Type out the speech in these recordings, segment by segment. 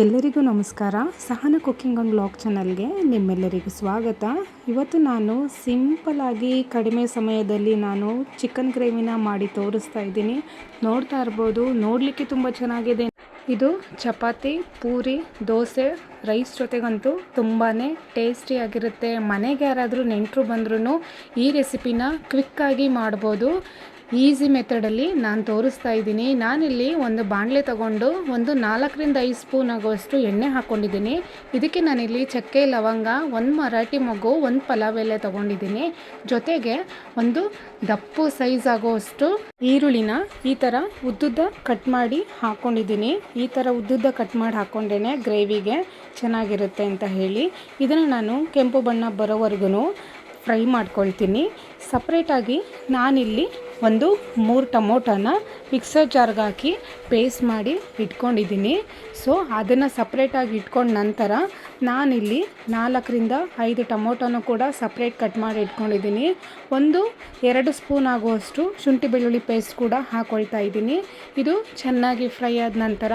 ಎಲ್ಲರಿಗೂ ನಮಸ್ಕಾರ. ಸಹನ cooking on blog ಚಾನಲ್ಗೆ ನಿಮ್ಮೆಲ್ಲರಿಗೂ ಸ್ವಾಗತ. ಇವತ್ತು ನಾನು ಸಿಂಪಲಾಗಿ ಕಡಿಮೆ ಸಮಯದಲ್ಲಿ ನಾನು ಚಿಕನ್ ಗ್ರೇವಿನ ಮಾಡಿ ತೋರಿಸ್ತಾ ಇದ್ದೀನಿ. ನೋಡ್ತಾ ಇರ್ಬೋದು, ನೋಡಲಿಕ್ಕೆ ತುಂಬ ಚೆನ್ನಾಗಿದೆ. ಇದು ಚಪಾತಿ, ಪೂರಿ, ದೋಸೆ, ರೈಸ್ ಜೊತೆಗಂತೂ ತುಂಬಾ ಟೇಸ್ಟಿಯಾಗಿರುತ್ತೆ ಮನೆಗೆ ಯಾರಾದರೂ ನೆಂಟರು ಬಂದ್ರೂ ಈ ರೆಸಿಪಿನ ಕ್ವಿಕ್ಕಾಗಿ ಮಾಡ್ಬೋದು. ಈಸಿ ಮೆಥಡಲ್ಲಿ ನಾನು ತೋರಿಸ್ತಾ ಇದ್ದೀನಿ. ನಾನಿಲ್ಲಿ ಒಂದು ಬಾಣಲೆ ತಗೊಂಡು ಒಂದು ನಾಲ್ಕರಿಂದ ಐದು ಸ್ಪೂನ್ ಆಗುವಷ್ಟು ಎಣ್ಣೆ ಹಾಕ್ಕೊಂಡಿದ್ದೀನಿ ಇದಕ್ಕೆ ನಾನಿಲ್ಲಿ ಚಕ್ಕೆ, ಲವಂಗ, ಒಂದು ಮರಾಠಿ ಮಗು ಒಂದು ಪಲಾವ್ ಎಲೆ ತೊಗೊಂಡಿದ್ದೀನಿ. ಜೊತೆಗೆ ಒಂದು ದಪ್ಪು ಸೈಜ್ ಆಗುವಷ್ಟು ಈರುಳ್ಳಿನ ಈ ಥರ ಉದ್ದುದ್ದ ಕಟ್ ಮಾಡಿ ಹಾಕ್ಕೊಂಡಿದ್ದೀನಿ ಈ ಥರ ಉದ್ದುದ್ದ ಕಟ್ ಮಾಡಿ ಹಾಕ್ಕೊಂಡೇ ಗ್ರೇವಿಗೆ ಚೆನ್ನಾಗಿರುತ್ತೆ ಅಂತ ಹೇಳಿ. ಇದನ್ನು ನಾನು ಕೆಂಪು ಬಣ್ಣ ಬರೋವರೆಗೂ ಫ್ರೈ ಮಾಡ್ಕೊಳ್ತೀನಿ. ಸಪ್ರೇಟಾಗಿ ನಾನಿಲ್ಲಿ ಒಂದು ಮೂರು ಟೊಮೊಟೊನ ಮಿಕ್ಸರ್ ಜಾರ್ಗೆ ಹಾಕಿ ಪೇಸ್ಟ್ ಮಾಡಿ ಇಟ್ಕೊಂಡಿದ್ದೀನಿ. ಸೊ ಅದನ್ನು ಸಪ್ರೇಟಾಗಿ ಇಟ್ಕೊಂಡ ನಂತರ ನಾನಿಲ್ಲಿ ನಾಲ್ಕರಿಂದ ಐದು ಟೊಮೊಟೊನೂ ಕೂಡ ಸಪ್ರೇಟ್ ಕಟ್ ಮಾಡಿ ಇಟ್ಕೊಂಡಿದ್ದೀನಿ. ಒಂದು ಎರಡು ಸ್ಪೂನ್ ಆಗುವಷ್ಟು ಶುಂಠಿ ಬೆಳ್ಳುಳ್ಳಿ ಪೇಸ್ಟ್ ಕೂಡ ಹಾಕ್ಕೊಳ್ತಾ ಇದ್ದೀನಿ. ಇದು ಚೆನ್ನಾಗಿ ಫ್ರೈ ಆದ ನಂತರ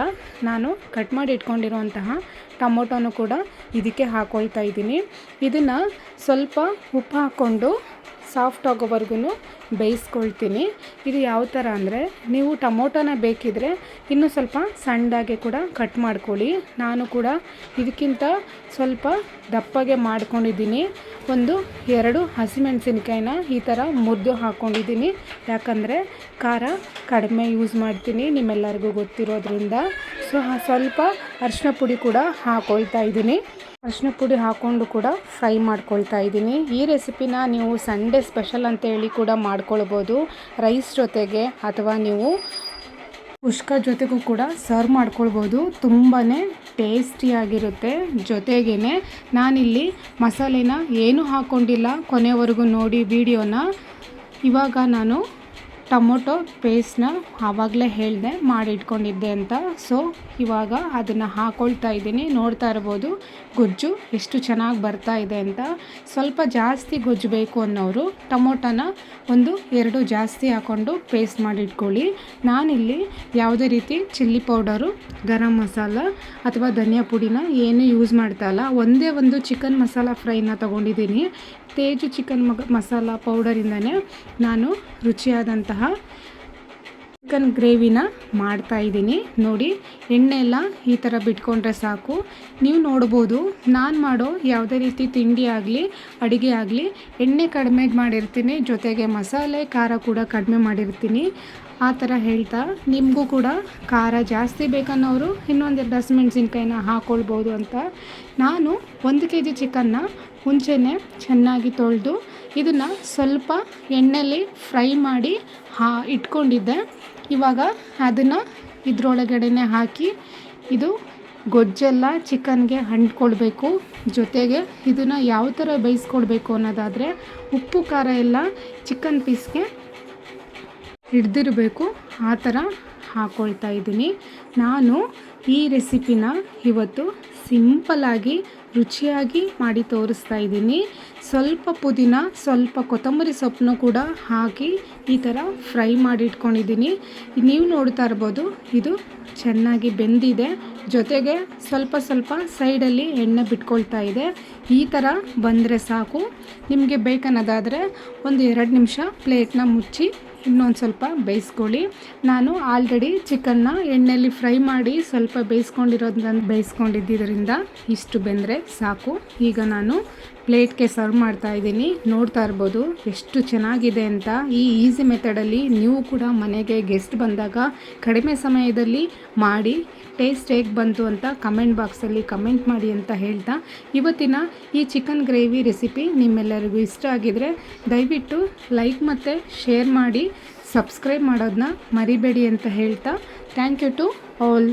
ನಾನು ಕಟ್ ಮಾಡಿ ಇಟ್ಕೊಂಡಿರುವಂತಹ ಟೊಮೊಟೊನೂ ಕೂಡ ಇದಕ್ಕೆ ಹಾಕ್ಕೊಳ್ತಾ ಇದ್ದೀನಿ. ಇದನ್ನು ಸ್ವಲ್ಪ ಉಪ್ಪು ಹಾಕ್ಕೊಂಡು ಸಾಫ್ಟ್ ಆಗೋವರೆಗೂ ಬೇಯಿಸ್ಕೊಳ್ತೀನಿ. ಇದು ಯಾವ ಥರ ಅಂದರೆ ನೀವು ಟೊಮೊಟೊನ ಬೇಕಿದ್ರೆ ಇನ್ನೂ ಸ್ವಲ್ಪ ಸಣ್ಣದಾಗೆ ಕೂಡ ಕಟ್ ಮಾಡ್ಕೊಳ್ಳಿ. ನಾನು ಕೂಡ ಇದಕ್ಕಿಂತ ಸ್ವಲ್ಪ ದಪ್ಪಗೆ ಮಾಡ್ಕೊಂಡಿದ್ದೀನಿ. ಒಂದು ಎರಡು ಹಸಿಮೆಣಸಿನ್ಕಾಯಿನ ಈ ಥರ ಮುರಿದು ಹಾಕ್ಕೊಂಡಿದ್ದೀನಿ ಯಾಕಂದರೆ ಖಾರ ಕಡಿಮೆ ಯೂಸ್ ಮಾಡ್ತೀನಿ ನಿಮ್ಮೆಲ್ಲರಿಗೂ ಗೊತ್ತಿರೋದ್ರಿಂದ. ಸೊ, ಸ್ವಲ್ಪ ಅರಿಶಿನ ಪುಡಿ ಕೂಡ ಹಾಕ್ಕೊಳ್ತಾ ಇದ್ದೀನಿ. ಅರಿಶಿನ ಪುಡಿ ಹಾಕ್ಕೊಂಡು ಕೂಡ ಫ್ರೈ ಮಾಡ್ಕೊಳ್ತಾ ಇದ್ದೀನಿ. ಈ ರೆಸಿಪಿನ ನೀವು ಸಂಡೇ ಸ್ಪೆಷಲ್ ಅಂತ ಹೇಳಿ ಕೂಡ ಮಾಡ್ಕೊಳ್ಬೋದು. ರೈಸ್ ಜೊತೆಗೆ ಅಥವಾ ನೀವು ಉಷ್ಕ ಜೊತೆಗೂ ಕೂಡ ಸರ್ವ್ ಮಾಡ್ಕೊಳ್ಬೋದು. ತುಂಬಾ ಟೇಸ್ಟಿಯಾಗಿರುತ್ತೆ ಜೊತೆಗೇ ನಾನಿಲ್ಲಿ ಮಸಾಲೆನ ಏನೂ ಹಾಕ್ಕೊಂಡಿಲ್ಲ ಕೊನೆವರೆಗೂ ನೋಡಿ ವಿಡಿಯೋನ. ಇವಾಗ ನಾನು ಟೊಮೊಟೊ ಪೇಸ್ಟ್ನ ಆವಾಗಲೇ ಹೇಳಿದೆ ಮಾಡಿ ಇಟ್ಕೊಂಡಿದ್ದೆ ಅಂತ. ಸೊ ಇವಾಗ ಅದನ್ನು ಹಾಕ್ಕೊಳ್ತಾ ಇದ್ದೀನಿ. ನೋಡ್ತಾ ಇರ್ಬೋದು, ಗೊಜ್ಜು ಎಷ್ಟು ಚೆನ್ನಾಗಿ ಬರ್ತಾ ಇದೆ ಅಂತ. ಸ್ವಲ್ಪ ಜಾಸ್ತಿ ಗೊಜ್ಜು ಬೇಕು ಅನ್ನೋರು ಟೊಮೊಟೊನ ಒಂದು ಎರಡು ಜಾಸ್ತಿ ಹಾಕ್ಕೊಂಡು ಪೇಸ್ಟ್ ಮಾಡಿ ಇಟ್ಕೊಳ್ಳಿ ನಾನಿಲ್ಲಿ ಯಾವುದೇ ರೀತಿ ಚಿಲ್ಲಿ ಪೌಡರು, ಗರಂ ಮಸಾಲ ಅಥವಾ ಧನಿಯಾ ಪುಡಿನ ಏನು ಯೂಸ್ ಮಾಡ್ತಾ ಇಲ್ಲ. ಒಂದೇ ಒಂದು ಚಿಕನ್ ಮಸಾಲ ಫ್ರೈನ ತೊಗೊಂಡಿದ್ದೀನಿ. ತೇಜು ಚಿಕನ್ ಮಸಾಲ ಪೌಡರಿಂದನೇ ನಾನು ರುಚಿಯಾದಂತಹ ಚಿಕನ್ ಗ್ರೇವಿನ ಮಾಡ್ತಾ ಇದ್ದೀನಿ. ನೋಡಿ ಎಣ್ಣೆ ಎಲ್ಲ ಈ ಥರ ಬಿಟ್ಕೊಂಡ್ರೆ ಸಾಕು. ನೀವು ನೋಡ್ಬೋದು, ನಾನು ಮಾಡೋ ಯಾವುದೇ ರೀತಿ ತಿಂಡಿ ಆಗಲಿ, ಅಡುಗೆ ಆಗಲಿ, ಎಣ್ಣೆ ಕಡಿಮೆ ಮಾಡಿರ್ತೀನಿ. ಜೊತೆಗೆ ಮಸಾಲೆ, ಖಾರ ಕೂಡ ಕಡಿಮೆ ಮಾಡಿರ್ತೀನಿ. ಆ ಥರ ಹೇಳ್ತಾ, ನಿಮಗೂ ಕೂಡ ಖಾರ ಜಾಸ್ತಿ ಬೇಕನ್ನೋರು ಇನ್ನೊಂದೆರಡು ಹಸಿಮೆಣ್ಸಿನ್ಕಾಯಿನ ಹಾಕ್ಕೊಳ್ಬೋದು ಅಂತ. ನಾನು ಒಂದು ಕೆ ಜಿ ಚಿಕನ್ನ ಮುಂಚೆನೇ ಚೆನ್ನಾಗಿ ತೊಳೆದು ಇದನ್ನು ಸ್ವಲ್ಪ ಎಣ್ಣೆಯಲ್ಲಿ ಫ್ರೈ ಮಾಡಿ ಹಾ, ಇಟ್ಕೊಂಡಿದ್ದೆ. ಇವಾಗ ಅದನ್ನು ಇದರೊಳಗಡೆನೆ ಹಾಕಿ ಇದು ಗೊಜ್ಜೆಲ್ಲ ಚಿಕನ್ಗೆ ಅಂಟ್ಕೊಳ್ಬೇಕು ಜೊತೆಗೆ ಇದನ್ನು ಯಾವ ಥರ ಬೇಯಿಸ್ಕೊಳ್ಬೇಕು ಅನ್ನೋದಾದರೆ ಉಪ್ಪು, ಖಾರ ಎಲ್ಲ ಚಿಕನ್ ಪೀಸ್ಗೆ ಹಿಡ್ದಿರಬೇಕು. ಆ ಥರ ಹಾಕ್ಕೊಳ್ತಾ ಇದ್ದೀನಿ. ನಾನು ಈ ರೆಸಿಪಿನ ಇವತ್ತು ಸಿಂಪಲಾಗಿ ರುಚಿಯಾಗಿ ಮಾಡಿ ತೋರಿಸ್ತಾ ಇದ್ದೀನಿ. ಸ್ವಲ್ಪ ಪುದೀನ, ಸ್ವಲ್ಪ ಕೊತ್ತಂಬರಿ ಸೊಪ್ಪನ್ನು ಕೂಡ ಹಾಕಿ ಈ ಥರ ಫ್ರೈ ಮಾಡಿ ಇಟ್ಕೊಂಡಿದ್ದೀನಿ. ನೀವು ನೋಡ್ತಾ ಇರ್ಬೋದು, ಇದು ಚೆನ್ನಾಗಿ ಬೆಂದಿದೆ. ಜೊತೆಗೆ ಸ್ವಲ್ಪ ಸ್ವಲ್ಪ ಸೈಡಲ್ಲಿ ಎಣ್ಣೆ ಬಿಟ್ಕೊಳ್ತಾ ಇದೆ. ಈ ಥರ ಬಂದರೆ ಸಾಕು. ನಿಮಗೆ ಬೇಕನ್ನೋದಾದರೆ ಒಂದು ಎರಡು ನಿಮಿಷ ಪ್ಲೇಟ್ನ ಮುಚ್ಚಿ ಇನ್ನೊಂದು ಸ್ವಲ್ಪ ಬೇಯಿಸ್ಕೊಳ್ಳಿ. ನಾನು ಆಲ್ರೆಡಿ ಚಿಕನ್ನ ಎಣ್ಣೆಯಲ್ಲಿ ಫ್ರೈ ಮಾಡಿ ಸ್ವಲ್ಪ ಬೇಯಿಸ್ಕೊಂಡಿರೋದನ್ನ ಬೇಯಿಸ್ಕೊಂಡಿದ್ದರಿಂದ ಇಷ್ಟು ಬೆಂದರೆ ಸಾಕು. ಈಗ ನಾನು ಪ್ಲೇಟ್ಗೆ ಸರ್ವ್ ಮಾಡ್ತಾ ಇದ್ದೀನಿ. ನೋಡ್ತಾ ಇರ್ಬೋದು ಎಷ್ಟು ಚೆನ್ನಾಗಿದೆ ಅಂತ. ಈ ಈಸಿ ಮೆಥಡಲ್ಲಿ ನೀವು ಕೂಡ ಮನೆಗೆ ಗೆಸ್ಟ್ ಬಂದಾಗ ಕಡಿಮೆ ಸಮಯದಲ್ಲಿ ಮಾಡಿ, ಟೇಸ್ಟ್ ಹೇಗೆ ಬಂತು ಅಂತ ಕಮೆಂಟ್ ಬಾಕ್ಸಲ್ಲಿ ಕಮೆಂಟ್ ಮಾಡಿ ಅಂತ ಹೇಳ್ತಾ. ಇವತ್ತಿನ ಈ ಚಿಕನ್ ಗ್ರೇವಿ ರೆಸಿಪಿ ನಿಮ್ಮೆಲ್ಲರಿಗೂ ಇಷ್ಟ ಆಗಿದರೆ ದಯವಿಟ್ಟು ಲೈಕ್ ಮತ್ತು ಶೇರ್ ಮಾಡಿ, ಸಬ್ಸ್ಕ್ರೈಬ್ ಮಾಡೋದನ್ನ ಮರಿಬೇಡಿ ಅಂತ ಹೇಳ್ತಾ. Thank you to all.